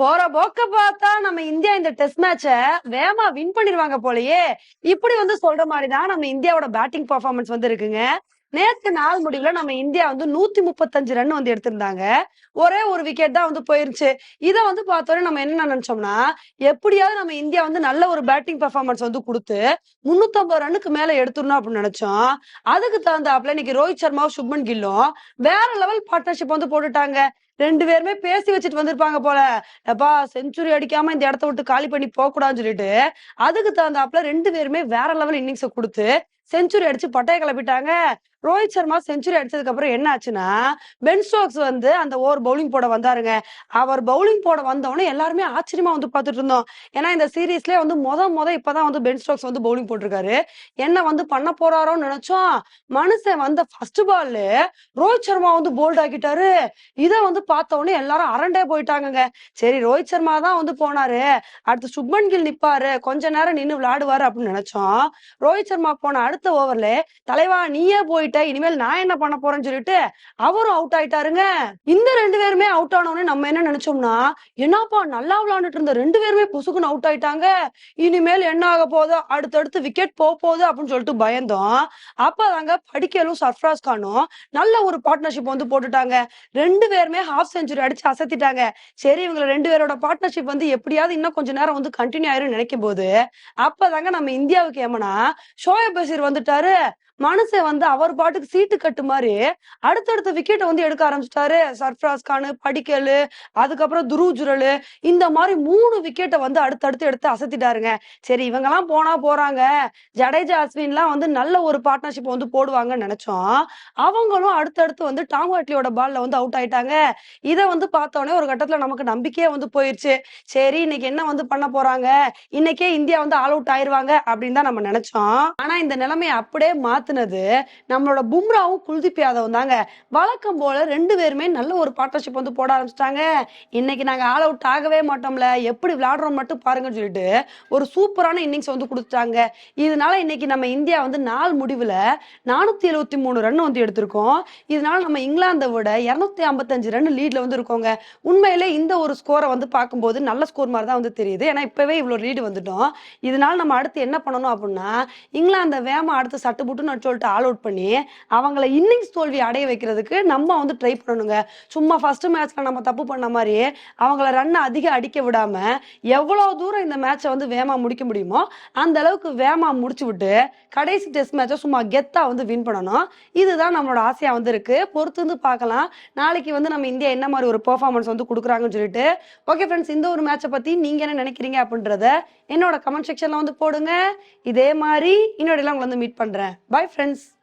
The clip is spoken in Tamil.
போற போக்க பார்த்தா நம்ம இந்தியா இந்த டெஸ்ட் மேட்ச வேமா வின் பண்ணிருவாங்க போலயே. இப்படி வந்து சொல்ற மாதிரி தான் நம்ம இந்தியாவோட பேட்டிங் பெர்ஃபார்மன்ஸ் வந்து இருக்குங்க. நேற்று நாள் முடிவுல நம்ம இந்தியா வந்து நூத்தி முப்பத்தஞ்சு ரன் வந்து எடுத்திருந்தாங்க. ஒரே ஒரு விக்கெட் தான் வந்து போயிருச்சு. இதை வந்து பார்த்தோன்னே நம்ம என்ன நினைச்சோம்னா எப்படியாவது நம்ம இந்தியா வந்து நல்ல ஒரு பேட்டிங் பெர்ஃபார்மன்ஸ் வந்து கொடுத்து முன்னூத்தம்பது ரன்னுக்கு மேல எடுத்துடணும் அப்படின்னு நினைச்சோம். அதுக்கு தகுந்தாப்புல இன்னைக்கு ரோஹித் சர்மாவும் சுப்மன் கில்லும் வேற லெவல் பார்ட்னர்ஷிப் வந்து போட்டுட்டாங்க. ரெண்டு பேருமே பேசி வச்சுட்டு வந்திருப்பாங்க போல. எப்பா செஞ்சுரி அடிக்காம இந்த இடத்த விட்டு காலி பண்ணி போக கூடாதுன்னு சொல்லிட்டு அதுக்கு தகுந்தாப்புல ரெண்டு பேருமே வேற லெவல் இன்னிங்ஸ கொடுத்து செஞ்சுரி அடிச்சு பட்டையை கிளப்பிட்டாங்க. ரோஹித் சர்மா செஞ்சுரி அடிச்சதுக்கு அப்புறம் என்ன ஆச்சுன்னா பென் ஸ்டோக்ஸ் வந்து அந்த ஓவர் பவுலிங் போட வந்தாருங்க. அவர் பவுலிங் போட வந்தவொடனே எல்லாருமே ஆச்சரியமா வந்து பார்த்துட்டு இருந்தோம். ஏன்னா இந்த சீரீஸ்ல வந்து முத முத இப்பதான் வந்து பென் ஸ்டோக்ஸ் வந்து பவுலிங் போட்டிருக்காரு. என்ன வந்து பண்ண போறாரோன்னு நினைச்சோம். மனுஷன் வந்த ஃபர்ஸ்ட் பால் ரோஹித் சர்மா வந்து போல்ட் ஆக்கிட்டாரு. இதை வந்து பார்த்த உடனே எல்லாரும் அரண்டே போயிட்டாங்கங்க. சரி ரோஹித் சர்மா தான் வந்து போனாரு. அடுத்து சுப்மன் கில் நிப்பாரு. கொஞ்ச நேரம் நின்று விளையாடுவாரு அப்படின்னு நினைச்சோம். ரோஹித் சர்மா போன அடுத்த ஓவர்ல தலைவா நீயே போயிட்ட இனிமேல் நான் என்ன பண்ண போறேன்னு சொல்லிட்டு அவரும் அவுட் ஆயிட்டாருங்க. இந்த ரெண்டு பேருமே அவுட் ஆனவனே நம்ம என்ன நினைச்சோம்னா என்னப்பா நல்லா விளையாண்டுட்டு இருந்த ரெண்டு பேருமே புசுக்குன்னு அவுட் ஆயிட்டாங்க. இனிமேல் என்ன ஆக போதோ அடுத்தடுத்து விக்கெட் போக போகுது அப்படின்னு சொல்லிட்டு பயந்தோம். அப்பதாங்க படிக்கலும் சர்ஃப்ராஸ் கானும் நல்ல ஒரு பார்ட்னர்ஷிப் வந்து போட்டுட்டாங்க. ரெண்டு பேருமே ஹாஃப் செஞ்சுரி அடிச்சு அசத்திட்டாங்க. சரி இவங்க ரெண்டு பேரோட பார்ட்னர்ஷிப் வந்து எப்படியாவது இன்னும் கொஞ்ச நேரம் வந்து கண்டினியூ ஆயிரும் நினைக்கும் போது அப்பதாங்க நம்ம இந்தியாவுக்கு ஏமனா ஷோயப் பசீர் வந்துட்டாரு. மனுஷன் வந்து அவர் பாட்டுக்கு சீட்டு கட்டு மாதிரி அடுத்தடுத்த விக்கெட்டை வந்து எடுக்க ஆரம்பிச்சிட்டாரு. சர்ஃப்ராஸ் கானு படிக்கலு அதுக்கப்புறம் துருஜுரலு இந்த மாதிரி மூணு விக்கெட்டை வந்து அடுத்தடுத்து எடுத்து அசத்திட்டாருங்க. சரி இவங்கெல்லாம் போனா போறாங்க. ஜடேஜா அஸ்வின்லாம் வந்து நல்ல ஒரு பார்ட்னர்ஷிப் வந்து போடுவாங்கன்னு நினைச்சோம். அவங்களும் அடுத்தடுத்து வந்து டாம் ஹாட்லியோட பால்ல வந்து அவுட் ஆயிட்டாங்க. இதை வந்து பார்த்தோன்னே உடனே ஒரு கட்டத்துல நமக்கு நம்பிக்கையே வந்து போயிருச்சு. சரி இன்னைக்கு என்ன வந்து பண்ண போறாங்க? இன்னைக்கே இந்தியா வந்து ஆல் அவுட் ஆயிருவாங்க அப்படின்னு தான் நம்ம நினைச்சோம். ஆனா இந்த நிலைமையை அப்படியே மாத்துனது நம்மளோட பும்ராவும் குல்தீப் யாதவும் தாங்க. வழக்கம் போல ரெண்டு பேருமே நல்ல ஒரு பார்ட்னர்ஷிப் வந்து போட ஆரம்பிச்சிட்டாங்க. இன்னைக்கு நாங்க ஆல் அவுட் ஆகவே மாட்டோம்ல. எப்படி விளையாடுறோம் மட்டும் பாருங்கன்னு சொல்லிட்டு ஒரு சூப்பரான இன்னிங்ஸ் வந்து கொடுத்துட்டாங்க. இதனால இன்னைக்கு நம்ம இந்தியா வந்து நாள் முடிவுல நானூத்தி எழுபத்தி மூணு ரன் வந்து எடுத்திருக்கோம். இதனால நம்ம இங்கிலாந்தை விட இருநூத்தி ஐம்பத்தஞ்சு ரன் லீட்ல வந்து இருக்கோங்க. உண்மையிலே இந்த ஒரு ஸ்கோரை வந்து பார்க்கும்போது நல்ல ஸ்கோர் மாதிரி தான் வந்து தெரியுது. ஏன்னா இப்பவே இவ்வளவு லீடு வந்துட்டோம். இதனால நம்ம அடுத்து என்ன பண்ணணும் அப்படின்னா இங்கிலாந்தை வேமா அடுத்து சட்டு புட்டுன்னு சொல்லிட்டு ஆல் அவுட் பண்ணி அவங்கள இன்னிங்ஸ் தோல்வி அடைய வைக்கிறதுக்கு நம்ம வந்து ட்ரை பண்ணணுங்க. சும்மா ஃபர்ஸ்ட் மேட்ச்ல நம்ம தப்பு பண்ண மாதிரி அவங்கள ரன் அதிக அடிக்க விடாம எவ்வளவு தூரம் இந்த மேட்சை வந்து வேமா முடிக்க முடியுமோ அந்த அளவுக்கு வேமா முடிச்சு விட்டு கடைசி டெஸ்ட் மேட்சை சும்மா கெத்தா வந்து வின் பண்ணணும். இதுதான் நம்மளோட ஆசையா வந்து இருக்கு. பொறுத்து வந்து பார்க்கலாம். நாளைக்கு வந்து நம்ம இந்தியா என்ன மாதிரி ஒரு பெர்ஃபார்மன்ஸ் வந்து கொடுக்குறாங்கன்னு சொல்லிட்டு ஓகே ஃப்ரெண்ட்ஸ் இந்த ஒரு மேட்சை பத்தி நீங்க என்ன நினைக்கிறீங்க அப்படின்றத என்னோட கமெண்ட் செக்ஷன்ல வந்து போடுங்க. இதே மாதிரி இன்னொரு உங்களை வந்து மீட் பண்றேன். Bye friends